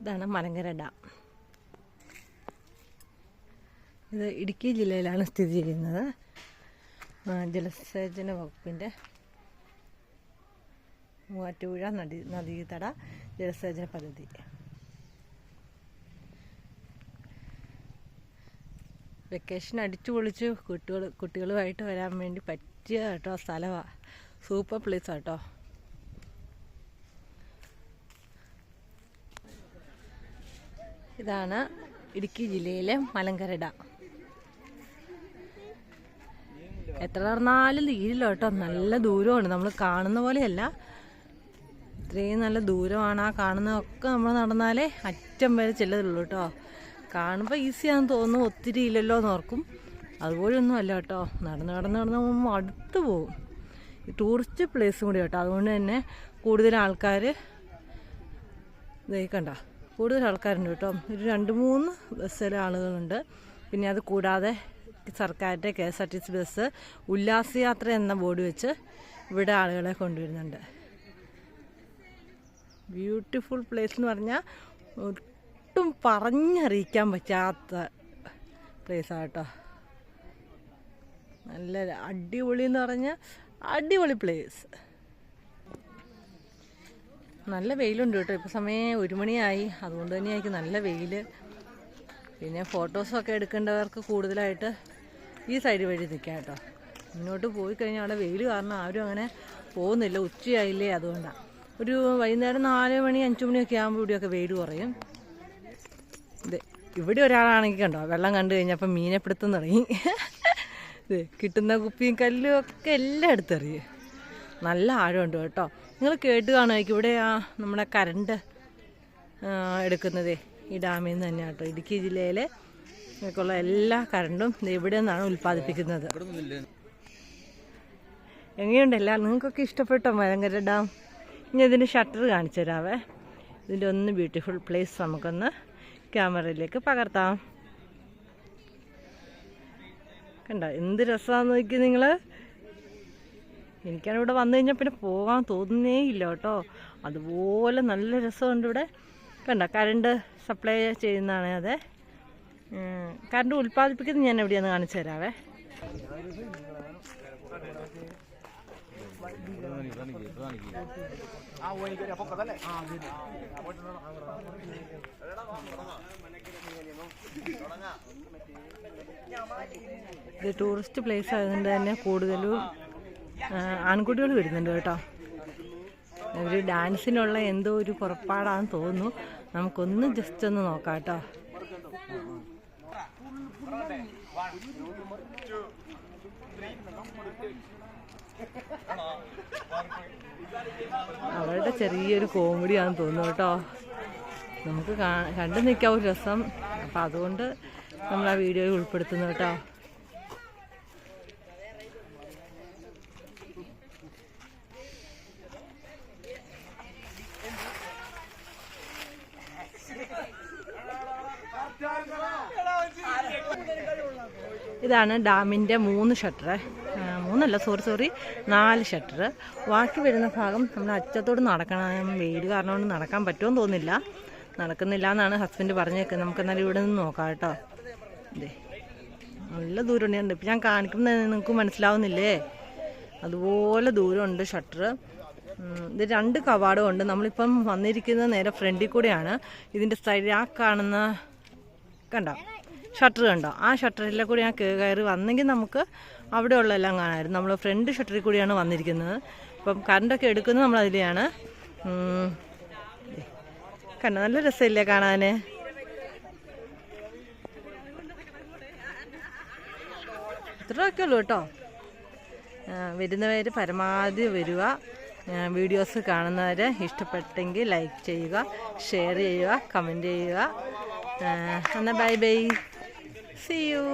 ഇതാണ് മലങ്കര ഡാം. ഇത് ഇടുക്കി ജില്ലയിലാണ് സ്ഥിതി ചെയ്യുന്നത്. ജലസേചന വകുപ്പിന്റെ മൂവാറ്റുപുഴ നദി നദീതട ജലസേചന പദ്ധതി. വെക്കേഷൻ അടിച്ചു പൊളിച്ച് കുട്ടികൾ കുട്ടികളുമായിട്ട് വരാൻ വേണ്ടി പറ്റിയ കേട്ടോ സ്ഥലമാണ് സൂപ്പർ പ്ലേസ് കേട്ടോ. ഇതാണ് ഇടുക്കി ജില്ലയിലെ മലങ്കര ഡാം എത്ര നടന്നാലും തീരില്ല കേട്ടോ നല്ല ദൂരമാണ്. നമ്മൾ കാണുന്ന പോലെയല്ല. ഇത്രയും നല്ല ദൂരമാണ് ആ കാണുന്നതൊക്കെ നമ്മൾ നടന്നാലേ അറ്റം വരെ ചെല്ലതുള്ളൂ കേട്ടോ കാണുമ്പോൾ ഈസിയാണെന്ന് തോന്നുന്നു ഒത്തിരി ഇല്ലല്ലോ എന്ന് ഓർക്കും. അതുപോലെയൊന്നും അല്ല കേട്ടോ നടന്ന് നടന്ന് നടന്ന് പോകുമ്പോൾ അടുത്ത് പോകും. ടൂറിസ്റ്റ് പ്ലേസും കൂടി കേട്ടോ അതുകൊണ്ട് തന്നെ കൂടുതൽ ആൾക്കാർ ഇതേ കൂടുതൽ ആൾക്കാരുണ്ട് കേട്ടോ. ഒരു രണ്ട് മൂന്ന് ബസ്സിലെ ആളുകളുണ്ട്. പിന്നെ അത് കൂടാതെ സർക്കാരിന്റെ K S R T C bus ഉല്ലാസയാത്ര എന്ന ബോർഡ് വെച്ച് ഇവിടെ ആളുകളെ കൊണ്ടുവരുന്നുണ്ട്. ബ്യൂട്ടിഫുൾ പ്ലേസ് എന്ന് പറഞ്ഞാൽ ഒട്ടും പറഞ്ഞറിയിക്കാൻ പറ്റാത്ത പ്ലേസാണ് കേട്ടോ. നല്ല അടിപൊളി എന്ന് പറഞ്ഞാൽ അടിപൊളി പ്ലേസ് നല്ല വെയിലുണ്ട് കേട്ടോ. ഇപ്പോൾ സമയം ഒരു മണിയായി. അതുകൊണ്ട് തന്നെയായിരിക്കും നല്ല വെയിൽ പിന്നെ ഫോട്ടോസൊക്കെ എടുക്കേണ്ടവർക്ക് കൂടുതലായിട്ട് ഈ സൈഡ് വഴി നിൽക്കാം കേട്ടോ. മുന്നോട്ട് പോയി കഴിഞ്ഞാൽ അവിടെ വെയിൽ കാരണം ആരും അങ്ങനെ പോകുന്നില്ല. ഉച്ചയായില്ലേ അതുകൊണ്ടാണ് ഒരു വൈകുന്നേരം നാല് മണി അഞ്ച് മണിയൊക്കെ ആകുമ്പോൾ ഇവിടെയൊക്കെ വെയിൽ കുറയും. ഇത് ഇവിടെ ഒരാളാണെങ്കിൽ കണ്ടോ വെള്ളം കണ്ടു കഴിഞ്ഞപ്പോൾ മീനെ പിടുത്തം തുടങ്ങി കിട്ടുന്ന കുപ്പിയും കല്ലും ഒക്കെ എല്ലാം എടുത്തെറിയും നല്ല ആഴമുണ്ട് കേട്ടോ. നിങ്ങൾ കേട്ട് കാണുമായിരിക്കും. ഇവിടെ ആ നമ്മുടെ കരണ്ട് എടുക്കുന്നതേ ഈ ഡാമിൽ നിന്ന് തന്നെയാണ് കേട്ടോ. ഇടുക്കി ജില്ലയിലെ ഉള്ള എല്ലാ കരണ്ടും ദേ ഇവിടെ നിന്നാണ് ഉൽപ്പാദിപ്പിക്കുന്നത്. എങ്ങനെയുണ്ടല്ല നിങ്ങൾക്കൊക്കെ ഇഷ്ടപ്പെട്ടോ മലങ്കര ഡാം? ഇനി ഇതിന്റെ ഷട്ടർ കാണിച്ചു തരാവേ. ഇതിന്റെ ഒന്ന് ബ്യൂട്ടിഫുൾ പ്ലേസ് നമുക്കൊന്ന് ക്യാമറയിലേക്ക് പകർത്താം. കണ്ടോ? എന്ത് രസമാണെന്ന് നോക്കി നിങ്ങൾ എനിക്കാണ് ഇവിടെ വന്നു കഴിഞ്ഞാൽ പിന്നെ പോകാൻ തോന്നുന്നേ ഇല്ല കേട്ടോ. അതുപോലെ നല്ല രസമുണ്ട് ഇവിടെ. കണ്ട കറണ്ട് സപ്ലൈ ചെയ്യുന്നതാണ് അതെ. കറണ്ട് ഉൽപ്പാദിപ്പിക്കുന്നത് ഞാൻ എവിടെയാന്ന് കാണിച്ചു തരാവേ. ടൂറിസ്റ്റ് പ്ലേസ് ആയതുകൊണ്ട് തന്നെ കൂടുതലും ആൺകുട്ടികൾ വരുന്നുണ്ട് കേട്ടോ. ഒരു ഡാൻസിനുള്ള എന്തോ ഒരു പുറപ്പാടാന്ന് തോന്നുന്നു. നമുക്കൊന്ന് ജസ്റ്റ് ഒന്ന് നോക്കാം കേട്ടോ. അവരുടെ ചെറിയൊരു കോമഡിയാണെന്ന് തോന്നുന്നു കേട്ടോ. നമുക്ക് കണ്ടു നിൽക്കാൻ ഒരു രസം. അപ്പം അതുകൊണ്ട് നമ്മൾ ആ വീഡിയോയിൽ ഉൾപ്പെടുത്തുന്നു കേട്ടോ. ഇതാണ് ഡാമിന്റെ മൂന്ന് ഷട്ടർ മൂന്നല്ല സോറി സോറി നാല് ഷട്ടർ ബാക്കി വരുന്ന ഭാഗം നമ്മൾ അറ്റത്തോട് നടക്കണം. വെയിൽ കാരണം കൊണ്ട് നടക്കാൻ പറ്റുമെന്ന് തോന്നുന്നില്ല. നടക്കുന്നില്ല എന്നാണ് ഹസ്ബൻഡ് പറഞ്ഞേക്കുന്നത്. നമുക്ക് എന്നാലും ഇവിടെ നിന്ന് നോക്കാം കേട്ടോ. ഇതേ നല്ല ദൂരമുണ്ട്. ഇപ്പം ഞാൻ കാണിക്കുന്നത് നിങ്ങൾക്ക് മനസ്സിലാവുന്നില്ലേ? അതുപോലെ ദൂരമുണ്ട് ഷട്ടർ ഇത് രണ്ട് കവാടം ഉണ്ട്. നമ്മളിപ്പം വന്നിരിക്കുന്നത് നേരെ ഫ്രണ്ടിൽ കൂടെയാണ്. ഇതിന്റെ സൈഡിൽ ആ കാണുന്ന കണ്ടോ? ഷട്ടർ കണ്ടോ? ആ ഷട്ടറിലെ കൂടി ഞാൻ കയറി വന്നെങ്കിൽ നമുക്ക് അവിടെ എല്ലാം കാണാമായിരുന്നു. നമ്മൾ ഫ്രണ്ട് ഷട്ടറിൽ കൂടിയാണ് വന്നിരിക്കുന്നത്. അപ്പം കറണ്ടൊക്കെ എടുക്കുന്നത് ഉം. കണ്ടോ? നല്ല രസമില്ലേ കാണാൻ ഇത്രയൊക്കെ ഉള്ളൂ കേട്ടോ. വരുന്നവർ പരമാവധി വരിക. വീഡിയോസ് കാണുന്നവരെ ഇഷ്ടപ്പെട്ടെങ്കിൽ ലൈക്ക് ചെയ്യുക ഷെയർ ചെയ്യുക കമന്റ് ചെയ്യുക. എന്നാൽ ബൈ ബൈ. C U